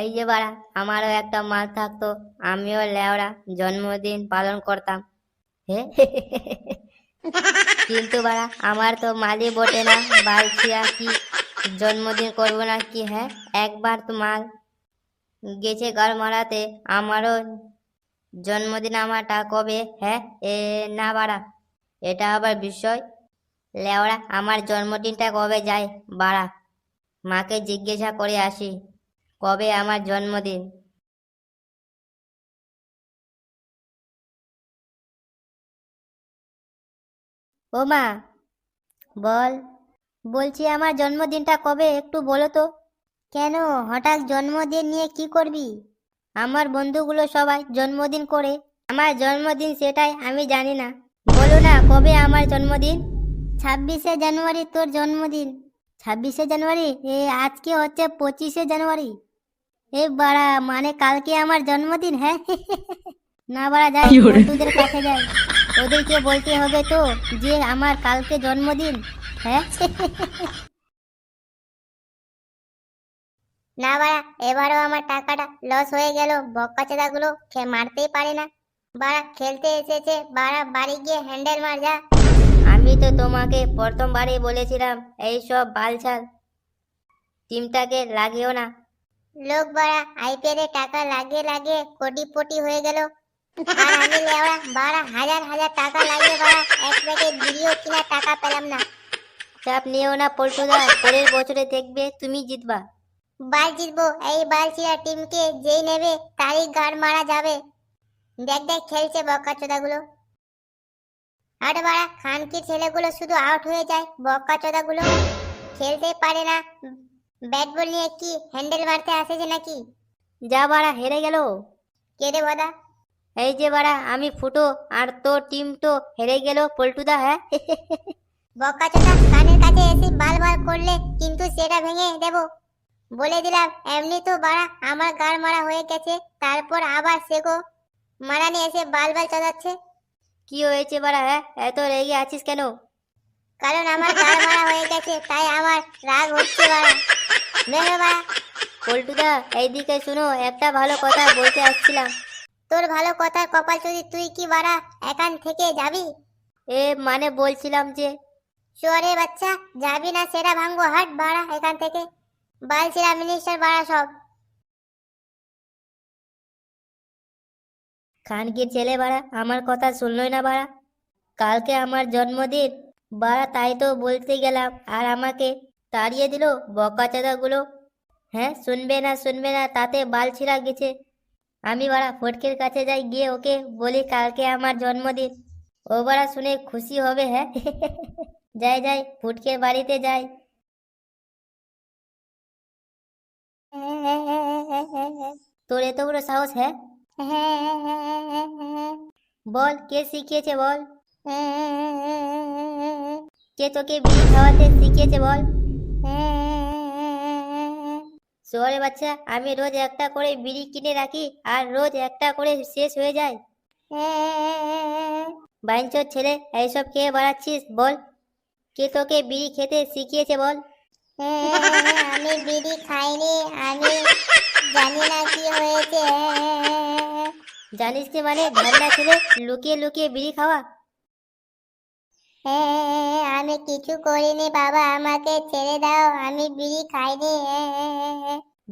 এই যে বাড়া, আমারও একটা মাল থাকতো, আমিও লেওড়া জন্মদিন পালন করতাম। কিন্তু বাড়া, আমার তো মালই বটে না, বালছিয়া কি জন্মদিন করব না কি হ্যাঁ একবার তো মাল গেছে গাল মারাতে, আমারও জন্মদিন আমারটা কবে হ্যাঁ এ না বাড়া, এটা আবার বিষয়। লেওড়া আমার জন্মদিনটা কবে যায়? বাড়া, মাকে জিজ্ঞাসা করে আসি। কবে আমার জন্মদিন? ও মা, বল। বলছি আমার জন্মদিনটা কবে একটু বলো তো। কেন? হঠাৎ জন্মদিন নিয়ে কি করবি? আমার বন্ধুগুলো সবাই জন্মদিন করে। আমার জন্মদিন সেটাই আমি জানি না। বলো না, কবে আমার জন্মদিন? ছাব্বিশে জানুয়ারি তোর জন্মদিন। ছাব্বিশে জানুয়ারি? এ, আজকে হচ্ছে পঁচিশে জানুয়ারি। এ বাড়া মানে কালকে আমার জন্মদিন হ্যাঁ? না বাড়া যাই বন্ধুদের কাছে যাই। ওদেরকে বলতে হবে তো যে আমার কালকে জন্মদিন হ্যাঁ? না বাড়া এবারও আমার টাকাটা লস হয়ে গেল। বক্কা গুলো মারতেই পারে না। বাড়া খেলতে এসেছে। বাড়া বাড়ি গিয়ে হ্যান্ডেল মার যা। আমি তো তোমাকে প্রথমবারই বলেছিলাম এই সব বালছাল। টিমটাকে লাগিও না। লোক বাড়া আইপিএল এ টাকা লাগিয়ে লাগিয়ে কোটিপতি হয়ে গেল। আর আমি লেওড়া বাড়া হাজার হাজার টাকা লাগিয়ে বাড়া এক প্যাকেট বিড়িও কিনা টাকা পেলাম না। চাপ নিও না পল্টুদা পরের বছরে দেখবে তুমি জিতবা। বাল জিতবো এই বালচিরা টিমকে যেই নেবে তারই গাড় মারা যাবে। দেখ দেখ খেলছে বক্কা গুলো আরে বাড়া খানকির ছেলেগুলো শুধু আউট হয়ে যায় বক্কা গুলো খেলতেই পারে না ব্যাট বল নিয়ে কি হ্যান্ডেল মারতে আসেছে নাকি? যা বাড়া হেরে গেল। কে রে বাদা এই যে বাড়া আমি ফুটো আর তো টিম তো হেরে গেল পল্টুদা হ্যাঁ? বক্কা চোদা কানের কাছে এসে বাল বাল করলে কিন্তু সেটা ভেঙে দেব। বলে দিলাম এমনি তো বাড়া আমার গাড় মারা হয়ে গেছে তারপর আবার সেগো। মারানি এসে বাল বাল চদাচ্ছে কি হয়েছে বাড়া হ্যাঁ? এত রেগে আছিস কেন? কারণ আমার গাড় মারা হয়ে গেছে তাই আমার রাগ হচ্ছে বাড়া। বাড়া পল্টুদা এইদিকে শুনো একটা ভালো কথা বলতে আসছিলাম। তোর ভালো কথার কপাল যদি তুই কি বাড়া এখান থেকে যাবি? এ মানে বলছিলাম যে শুয়ারে বাচ্চা যাবি না সেটা ভাঙবো হাট বাড়া এখান থেকে? বালছিরা মিনিস্টার বাড়া সব। খানকির ছেলে বাড়া আমার কথা শুনলই না বাড়া। কালকে আমার জন্মদিন বাড়া তাই তো বলতে গেলাম আর আমাকে তাড়িয়ে দিল বকা গুলো হ্যাঁ শুনবে না শুনবে না, তাতে বাল ছিঁড়া গেছে। আমি বাড়া ফটকের কাছে যাই, গিয়ে ওকে বলি কালকে আমার জন্মদিন। ও বাড়া শুনে খুশি হবে হ্যাঁ? যাই যাই, ফুটকের বাড়িতে যাই। তোর এত বড় সাহস হ্যাঁ? বল, কে শিখিয়েছে, বল? কে তোকে বিয়ে খাওয়াতে শিখিয়েছে, বল? শহরে বাচ্চা আমি রোজ একটা করে বিড়ি কিনে রাখি আর রোজ একটা করে শেষ হয়ে যায়। বাইঞ্চোর ছেলে এইসব কে বাড়াচ্ছিস বল। কে তোকে বিড়ি খেতে শিখিয়েছে বল। আমি বিড়ি খাইনি আমি জানি না কি হয়েছে। জানিস কি মানে ঢান্ডা ছেলে লুকিয়ে লুকিয়ে বিড়ি খাওয়া? আমি কিছু করিনি বাবা আমাকে ছেড়ে দাও আমি বিড়ি খাইনি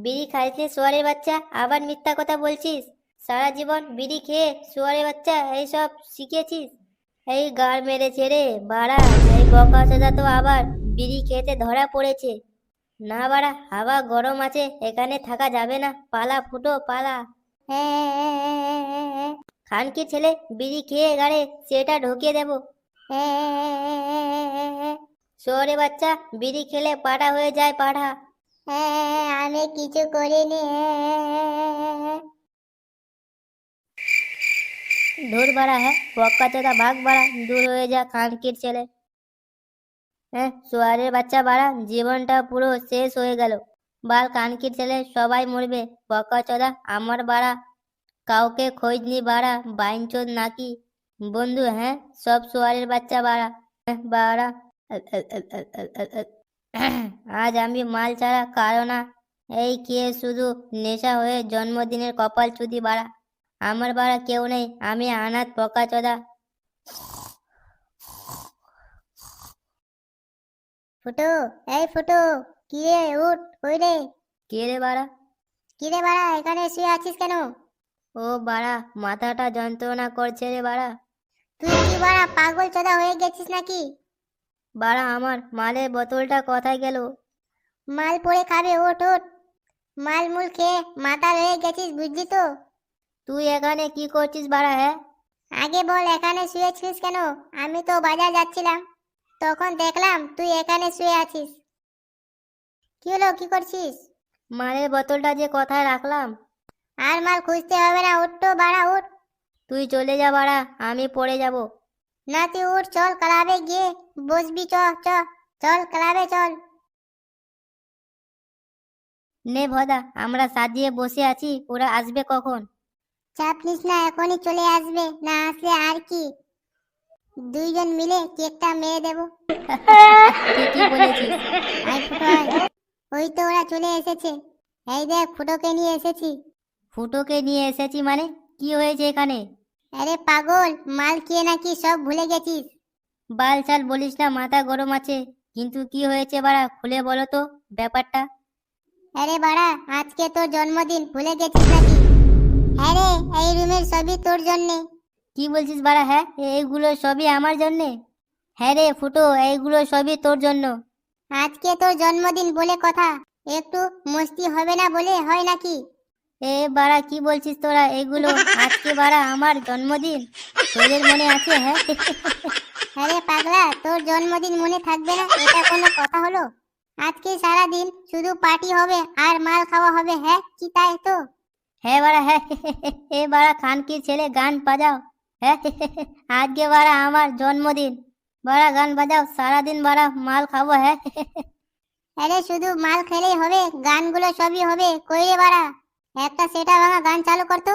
বিড়ি খাইছিস সোয়ারের বাচ্চা আবার মিথ্যা কথা বলছিস? সারা জীবন বিড়ি খেয়ে সোয়ারের বাচ্চা এইসব শিখেছিস? এই গাড় মেরেছে রে বাড়া এই বকা সোজা তো আবার বিড়ি খেতে ধরা পড়েছে। না বাড়া হাওয়া গরম আছে এখানে থাকা যাবে না পালা ফুটো পালা। খানকি ছেলে বিড়ি খেয়ে গাড়ে সেটা ঢুকিয়ে দেব। শহরে বাচ্চা, বিড়ি খেলে পাড়া হয়ে যায় পাড়া। আমি কিছু করিনি। দূর বাড়া হ্যাঁ বক্কা চোদা ভাগ বাড়া, দূর হয়ে যা খানকির ছেলে। হ্যাঁ সোয়ারের বাচ্চা বাড়া, জীবনটা পুরো শেষ হয়ে গেল। বাল কানকির ছেলে, সবাই মরবে। বকা চোদা আমার বাড়া, কাউকে খোঁজ নি বাড়া, বাইনচোদ নাকি? বন্ধু হ্যাঁ সব সোয়ারের বাচ্চা বাড়া হ্যাঁ, বাড়া। আজ আমি মাল ছাড়া কারও না। এই কে শুধু নেশা হয়ে জন্মদিনের কপাল চুদি বাড়া। আমার বাড়া কেউ নেই আমি আনাথ পকা চদা। ফুটু এই ফুটু কি রে উঠ ওই রে? কে রে বাড়া? কি রে বাড়া এখানে শুয়ে আছিস কেন? ও বাড়া মাথাটা যন্ত্রণা করছে রে বাড়া। তুই কি বাড়া পাগল চোদা হয়ে গেছিস নাকি? বাড়া আমার মালের বোতলটা কোথায় গেল? মাল পড়ে খাবে ওঠ ওঠ। মাল মুল খেয়ে মাথা হয়ে গেছিস বুঝলি তো? তুই এখানে কি করছিস বাড়া হ্যাঁ? আগে বল এখানে শুয়েছিস কেন? আমি তো বাজার যাচ্ছিলাম। তখন দেখলাম তুই এখানে শুয়ে আছিস। কি হলো কি করছিস? মালের বোতলটা যে কোথায় রাখলাম? আর মাল খুঁজতে হবে না উঠ তো বাড়া উঠ তুই চলে যা বাড়া আমি পড়ে যাব। না তুই উঠ চল ক্লাবে গিয়ে বসবি চ চ চল ক্লাবে চল। নে ভদা আমরা সাজিয়ে বসে আছি ওরা আসবে কখন? চাপ নিস না এখনই চলে আসবে না আসলে আর কি? দুইজন মিলে কেকটা মেরে দেব। ঠিকই বলেছিস। আয় ফুটো আয়। ওই তো ওরা চলে এসেছে। এই দেখ ফুটোকে নিয়ে এসেছি। ফুটোকে নিয়ে এসেছি মানে? কি হয়েছে এখানে? আরে পাগল মাল খেয়ে নাকি সব ভুলে গেছিস? বাল চাল বলিস না মাথা গরম আছে। কিন্তু কি হয়েছে বাড়া খুলে বলো তো ব্যাপারটা। আরে বাড়া আজকে তোর জন্মদিন ভুলে গেছিস নাকি? হ্যাঁ রে এই রুমের সবই তোর জন্যে। কি বলছিস বাড়া হ্যাঁ এইগুলো সবই আমার জন্যে? হ্যাঁ রে ফুটো এইগুলো সবই তোর জন্য। আজকে তোর জন্মদিন বলে কথা একটু মস্তি হবে না বলে হয় নাকি? এ বাড়া, কি বলছিস তোরা? এগুলো আজকে বাড়া আমার জন্মদিন। তোদের মনে আছে হ্যাঁ? আরে পাগলা, তোর জন্মদিন মনে থাকবে না? এটা কোনো কথা হলো? আজকে সারা দিন শুধু পার্টি হবে আর মাল খাওয়া হবে হ্যাঁ? কি তাই তো? হ্যাঁ বাড়া হ্যাঁ। এ বাড়া, খানকির ছেলে, গান বাজাও হ্যাঁ? আজকে বাড়া আমার জন্মদিন। বাড়া, গান বাজাও, সারাদিন বাড়া মাল খাব হ্যাঁ? আরে শুধু মাল খেলেই হবে, গানগুলো সবই হবে, কই রে বাড়া? একটা সেটা ভাঙা গান চালু করতো